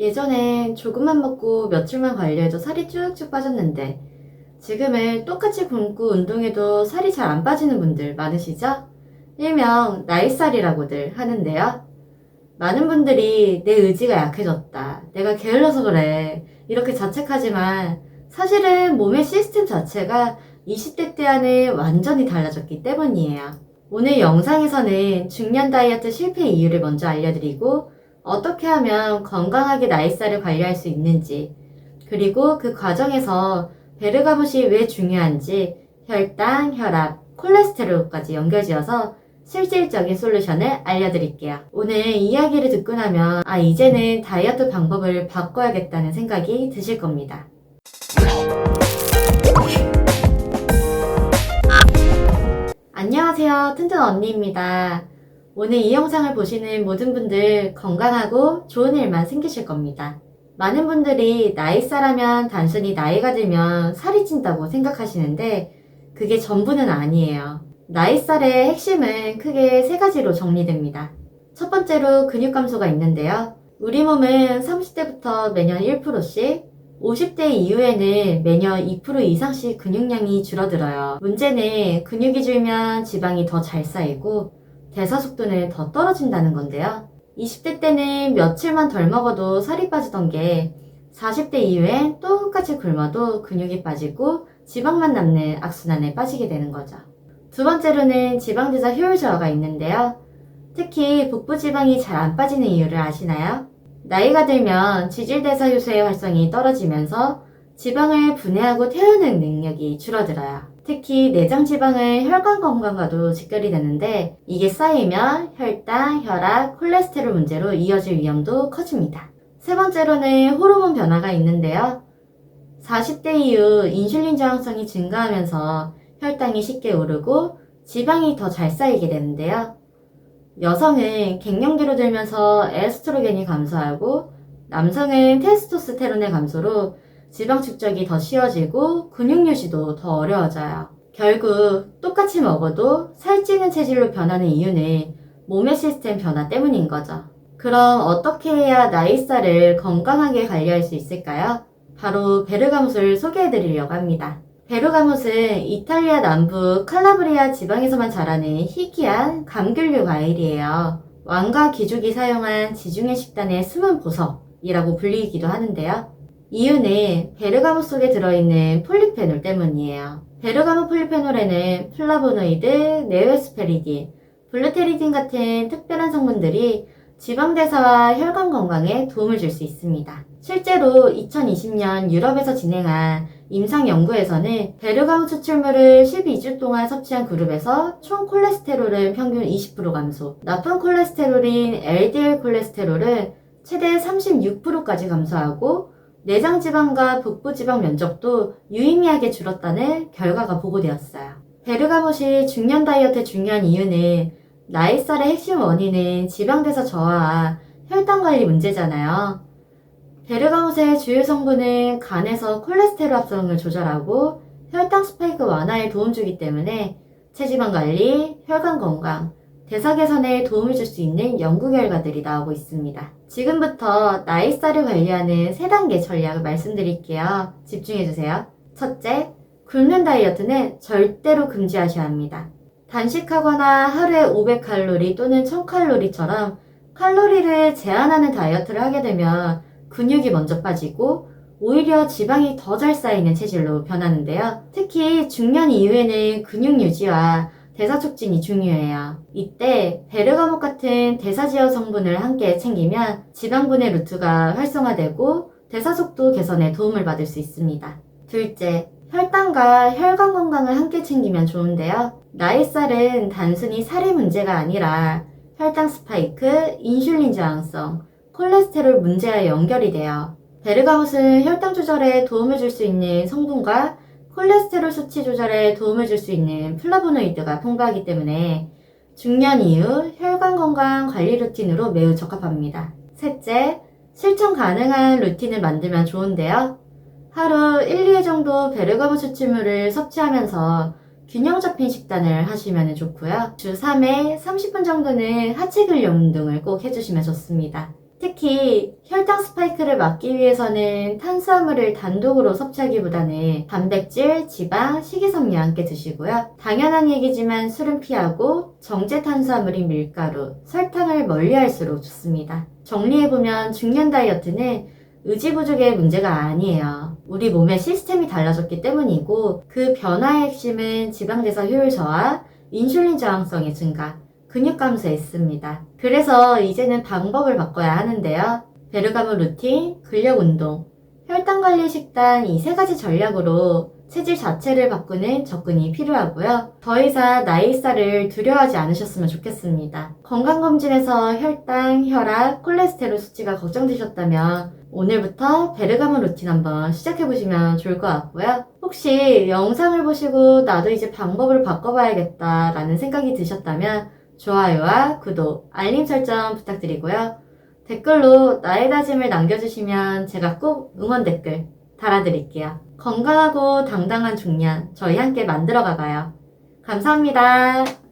예전엔 조금만 먹고 며칠만 관리해도 살이 쭉쭉 빠졌는데 지금은 똑같이 굶고 운동해도 살이 잘 안 빠지는 분들 많으시죠? 일명 나이살이라고들 하는데요. 많은 분들이 내 의지가 약해졌다. 내가 게을러서 그래. 이렇게 자책하지만 사실은 몸의 시스템 자체가 20대 때와는 완전히 달라졌기 때문이에요. 오늘 영상에서는 중년 다이어트 실패 이유를 먼저 알려드리고 어떻게 하면 건강하게 나이살을 관리할 수 있는지 그리고 그 과정에서 베르가못이 왜 중요한지 혈당, 혈압, 콜레스테롤까지 연결지어서 실질적인 솔루션을 알려드릴게요. 오늘 이야기를 듣고 나면 아 이제는 다이어트 방법을 바꿔야겠다는 생각이 드실 겁니다. 안녕하세요. 튼튼 언니입니다. 오늘 이 영상을 보시는 모든 분들 건강하고 좋은 일만 생기실 겁니다. 많은 분들이 나이살하면 단순히 나이가 들면 살이 찐다고 생각하시는데 그게 전부는 아니에요. 나이살의 핵심은 크게 세 가지로 정리됩니다. 첫 번째로 근육 감소가 있는데요. 우리 몸은 30대부터 매년 1%씩 50대 이후에는 매년 2% 이상씩 근육량이 줄어들어요. 문제는 근육이 줄면 지방이 더 잘 쌓이고 대사 속도는 더 떨어진다는 건데요. 20대 때는 며칠만 덜 먹어도 살이 빠지던 게 40대 이후엔 똑같이 굶어도 근육이 빠지고 지방만 남는 악순환에 빠지게 되는 거죠. 두 번째로는 지방대사 효율 저하가 있는데요. 특히 복부 지방이 잘 안 빠지는 이유를 아시나요? 나이가 들면 지질대사 효소의 활성이 떨어지면서 지방을 분해하고 태우는 능력이 줄어들어요. 특히 내장 지방은 혈관 건강과도 직결이 되는데 이게 쌓이면 혈당, 혈압, 콜레스테롤 문제로 이어질 위험도 커집니다. 세 번째로는 호르몬 변화가 있는데요. 40대 이후 인슐린 저항성이 증가하면서 혈당이 쉽게 오르고 지방이 더 잘 쌓이게 되는데요. 여성은 갱년기로 들면서 에스트로겐이 감소하고 남성은 테스토스테론의 감소로 지방 축적이 더 쉬워지고 근육 유지도 더 어려워져요. 결국 똑같이 먹어도 살찌는 체질로 변하는 이유는 몸의 시스템 변화 때문인 거죠. 그럼 어떻게 해야 나이살을 건강하게 관리할 수 있을까요? 바로 베르가못을 소개해 드리려고 합니다. 베르가못은 이탈리아 남부 칼라브리아 지방에서만 자라는 희귀한 감귤류 과일이에요. 왕과 귀족이 사용한 지중해 식단의 숨은 보석이라고 불리기도 하는데요. 이유는 베르가못 속에 들어있는 폴리페놀 때문이에요. 베르가못 폴리페놀에는 플라보노이드, 네오에스페리딘, 블루테리딘 같은 특별한 성분들이 지방대사와 혈관 건강에 도움을 줄 수 있습니다. 실제로 2020년 유럽에서 진행한 임상 연구에서는 베르가못 추출물을 12주 동안 섭취한 그룹에서 총 콜레스테롤은 평균 20% 감소, 나쁜 콜레스테롤인 LDL 콜레스테롤은 최대 36%까지 감소하고 내장 지방과 복부 지방 면적도 유의미하게 줄었다는 결과가 보고되었어요. 베르가못이 중년 다이어트에 중요한 이유는 나이살의 핵심 원인은 지방대사 저하와 혈당 관리 문제잖아요. 베르가못의 주요 성분은 간에서 콜레스테롤 합성을 조절하고 혈당 스파이크 완화에 도움 주기 때문에 체지방 관리, 혈관 건강, 대사 개선에 도움을 줄 수 있는 연구 결과들이 나오고 있습니다. 지금부터 나이살을 관리하는 3단계 전략을 말씀드릴게요. 집중해주세요. 첫째, 굶는 다이어트는 절대로 금지하셔야 합니다. 단식하거나 하루에 500칼로리 또는 1000칼로리처럼 칼로리를 제한하는 다이어트를 하게 되면 근육이 먼저 빠지고 오히려 지방이 더 잘 쌓이는 체질로 변하는데요. 특히 중년 이후에는 근육 유지와 대사 촉진이 중요해요. 이때 베르가못 같은 대사지어 성분을 함께 챙기면 지방분해 루트가 활성화되고 대사 속도 개선에 도움을 받을 수 있습니다. 둘째, 혈당과 혈관 건강을 함께 챙기면 좋은데요. 나이살은 단순히 살의 문제가 아니라 혈당 스파이크, 인슐린 저항성, 콜레스테롤 문제와 연결이 돼요. 베르가못은 혈당 조절에 도움을 줄 수 있는 성분과 콜레스테롤 수치 조절에 도움을 줄 수 있는 플라보노이드가 풍부하기 때문에 중년 이후 혈관 건강 관리 루틴으로 매우 적합합니다. 셋째, 실천 가능한 루틴을 만들면 좋은데요. 하루 1, 2회 정도 베르가못 추출물을 섭취하면서 균형 잡힌 식단을 하시면 좋고요. 주 3회 30분 정도는 하체 근력 운동을 꼭 해주시면 좋습니다. 특히 혈당 스파이크를 막기 위해서는 탄수화물을 단독으로 섭취하기보다는 단백질, 지방, 식이섬유 함께 드시고요. 당연한 얘기지만 술은 피하고 정제 탄수화물인 밀가루, 설탕을 멀리할수록 좋습니다. 정리해보면 중년 다이어트는 의지 부족의 문제가 아니에요. 우리 몸의 시스템이 달라졌기 때문이고 그 변화의 핵심은 지방대사 효율 저하, 인슐린 저항성의 증가, 근육 감소에 있습니다. 그래서 이제는 방법을 바꿔야 하는데요. 베르가모 루틴, 근력 운동, 혈당 관리 식단 이 세 가지 전략으로 체질 자체를 바꾸는 접근이 필요하고요. 더 이상 나이살을 두려워하지 않으셨으면 좋겠습니다. 건강검진에서 혈당, 혈압, 콜레스테롤 수치가 걱정되셨다면 오늘부터 베르가모 루틴 한번 시작해보시면 좋을 것 같고요. 혹시 영상을 보시고 나도 이제 방법을 바꿔봐야겠다 라는 생각이 드셨다면 좋아요와 구독, 알림 설정 부탁드리고요. 댓글로 나의 다짐을 남겨주시면 제가 꼭 응원 댓글 달아드릴게요. 건강하고 당당한 중년 저희 함께 만들어 가봐요. 감사합니다.